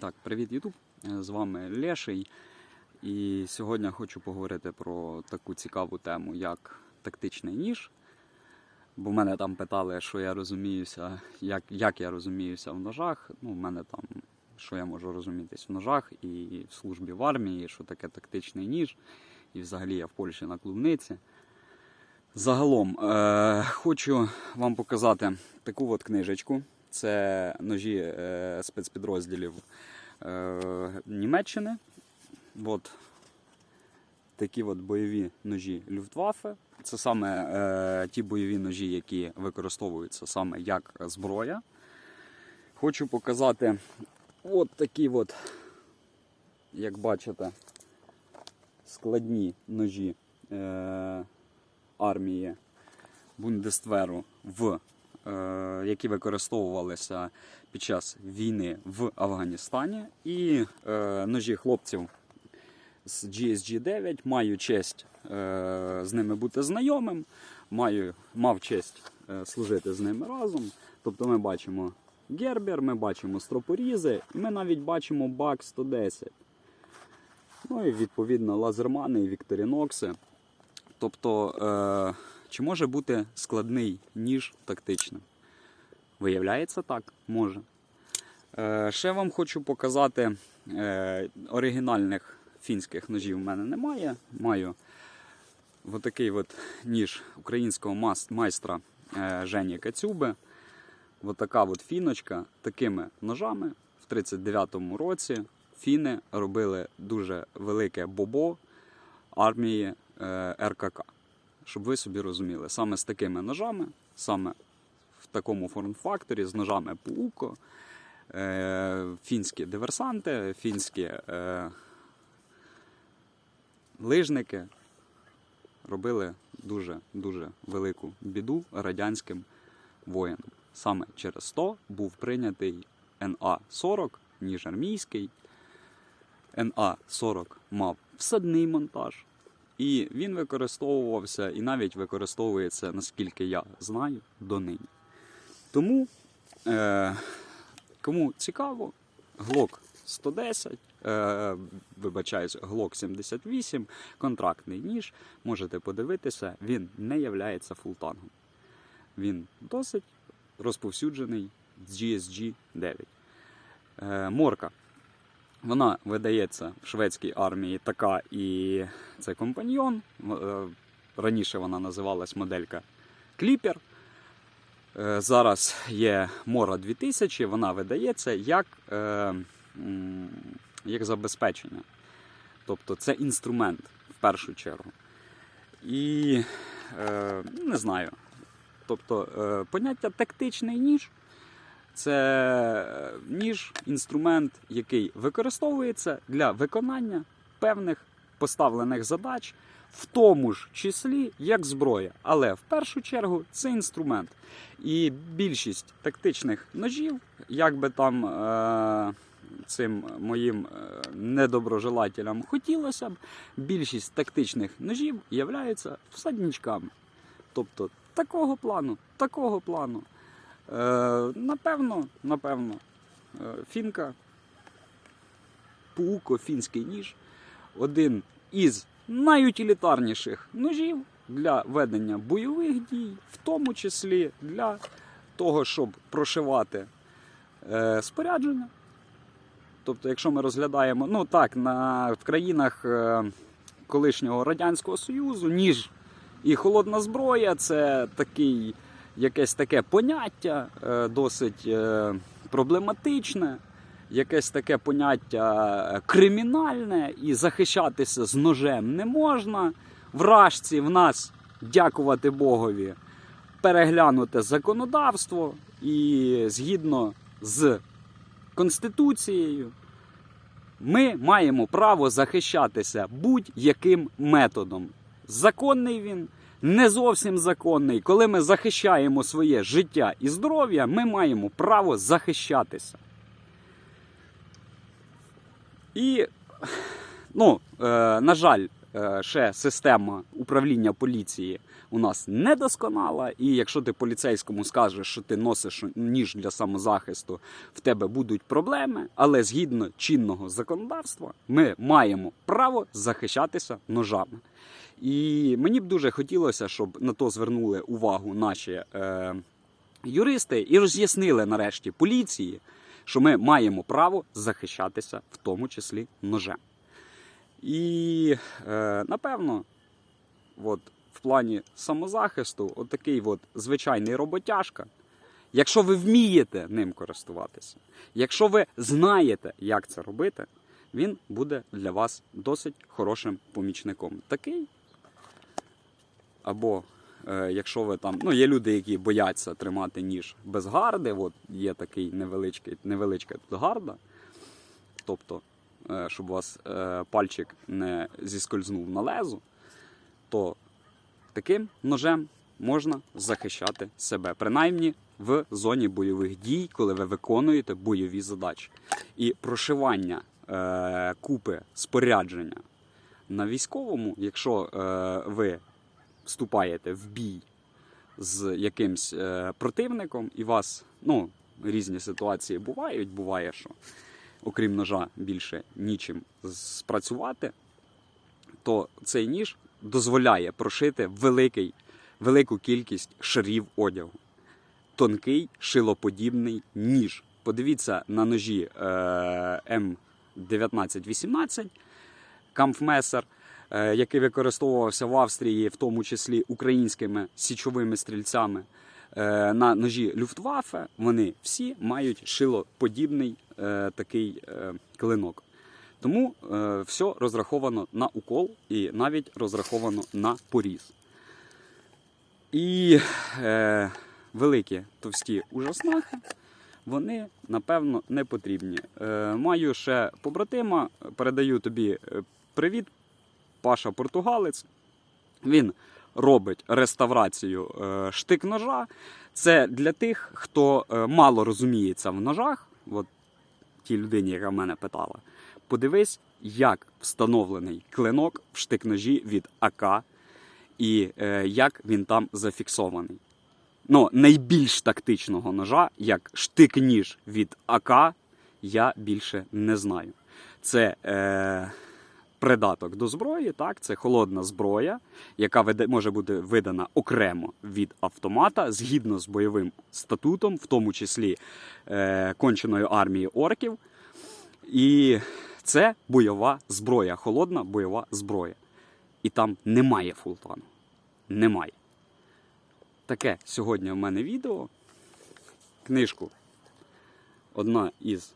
Так, привіт, Ютуб. З вами Леший. І сьогодні хочу поговорити про таку цікаву тему, як тактичний ніж. Бо мене там питали, що я розуміюся, як, як я розуміюся в ножах. Ну, в мене там, що я можу розумітись в ножах і в службі в армії, що таке тактичний ніж. І взагалі я в Польщі на клубниці. Загалом е, хочу вам показати таку от книжечку. Це ножі е, спецпідрозділів е, Німеччини. От такі от бойові ножі Люфтваффе. Це саме е, ті бойові ножі, які використовуються саме як зброя. Хочу показати от такі от, як бачите, складні ножі е, армії Бундестверу, в, які використовувалися під час війни в Афганістані, і е, ножі хлопців з GSG-9. Маю честь е, з ними бути знайомим, маю, мав честь е, служити з ними разом. Тобто ми бачимо гербер, ми бачимо стропорізи, і ми навіть бачимо бак 110. Ну і відповідно лазермани і вікторінокси. Тобто, е, чи може бути складний ніж тактичним? Виявляється так, може. Е, ще вам хочу показати е, оригінальних фінських ножів в мене немає. Маю отакий от ніж українського майстра е, Жені Кацюби. Отака от фіночка. Такими ножами в 39-му році фіни робили дуже велике бобо армії е, РКК. Щоб ви собі розуміли, саме з такими ножами, саме в такому форм-факторі, з ножами Пууко, е, фінські диверсанти, фінські е, лижники робили дуже-дуже велику біду радянським воїнам. Саме через то був прийнятий НА-40, ніж армійський. НА-40 мав всадний монтаж, і він використовувався і навіть використовується, наскільки я знаю, донині. Тому, е, кому цікаво, Glock 110, е, вибачаюсь, Glock 78, контрактний ніж, можете подивитися, він не являється фултангом. Він досить розповсюджений GSG 9. Е, морка. Вона видається в шведській армії така і це компаньйон. Е, Раніше вона називалась моделька Кліпер. Е, Зараз є Мора 2000, вона видається як, е, як забезпечення. Тобто це інструмент в першу чергу. І не знаю. Тобто поняття тактичний ніж це е, ніж, інструмент, який використовується для виконання певних поставлених задач, в тому ж числі як зброя. Але в першу чергу це інструмент. І більшість тактичних ножів, як би там е- цим моїм е, недоброжелателям хотілося б, більшість тактичних ножів являються всадничками. Тобто такого плану, такого плану. Е, напевно, напевно, е, фінка, пауко, фінський ніж. Один із найутилітарніших ножів для ведення бойових дій, в тому числі для того, щоб прошивати е, спорядження. Тобто, якщо ми розглядаємо, ну так, на, в країнах колишнього Радянського Союзу, ніж і холодна зброя це такий, якесь таке поняття е, досить е, проблематичне, якесь таке поняття е, кримінальне, і захищатися з ножем не можна. Вражці в нас, дякувати Богові, переглянуте законодавство і згідно з Конституцією. Ми маємо право захищатися будь-яким методом. Законний він, не зовсім законний. Коли ми захищаємо своє життя і здоров'я, ми маємо право захищатися. І, ну, е, на жаль, е, ще система управління поліції у нас недосконала, і якщо ти поліцейському скажеш, що ти носиш ніж для самозахисту, в тебе будуть проблеми. Але згідно чинного законодавства, ми маємо право захищатися ножами. І мені б дуже хотілося, щоб на то звернули увагу наші е, юристи і роз'яснили нарешті поліції, що ми маємо право захищатися, в тому числі ножем. І е, напевно, от, в плані самозахисту, от от звичайний роботяжка. Якщо ви вмієте ним користуватися, якщо ви знаєте, як це робити, він буде для вас досить хорошим помічником. Такий. Або е, якщо ви там, ну є люди, які бояться тримати ніж без гарди, от є такий невеличкий, невеличка тут гарда. Тобто, е, щоб у вас е, пальчик не зіскользнув на лезу, то таким ножем можна захищати себе, принаймні в зоні бойових дій, коли ви виконуєте бойові задачі. І прошивання купи спорядження на військовому, якщо ви вступаєте в бій з якимсь е, противником, і вас ну, різні ситуації бувають, буває, що окрім ножа більше нічим спрацювати, то цей ніж дозволяє прошити великий, велику кількість шарів одягу. Тонкий шилоподібний ніж. Подивіться на ножі е, М1918 Камфмесер, який використовувався в Австрії, в тому числі українськими січовими стрільцями. Е, на ножі Люфтваффе вони всі мають шилоподібний е, такий е, клинок. Тому е, все розраховано на укол і навіть розраховано на поріз. І е, великі товсті ужаснахи, вони, напевно, не потрібні. Е, маю ще побратима, передаю тобі е, привіт, Паша Португалець. Він робить реставрацію е, штик-ножа. Це для тих, хто е, мало розуміється в ножах. От тій людині, яка мене питала. Подивись, як встановлений клинок в штик-ножі від АК і е, як він там зафіксований. Ну, найбільш тактичного ножа, як штик-ніж від АК, я більше не знаю. Це е, придаток до зброї, так, це холодна зброя, яка може бути видана окремо від автомата згідно з бойовим статутом, в тому числі е, конченої армії орків. І це бойова зброя, холодна бойова зброя. І там немає фултану. Немає. Таке сьогодні в мене відео. Книжку одна із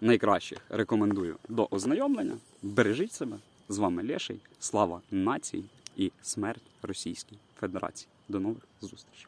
найкращих рекомендую до ознайомлення. Бережіть себе. З вами Леший. Слава нації і смерть Російській Федерації. До нових зустрічей.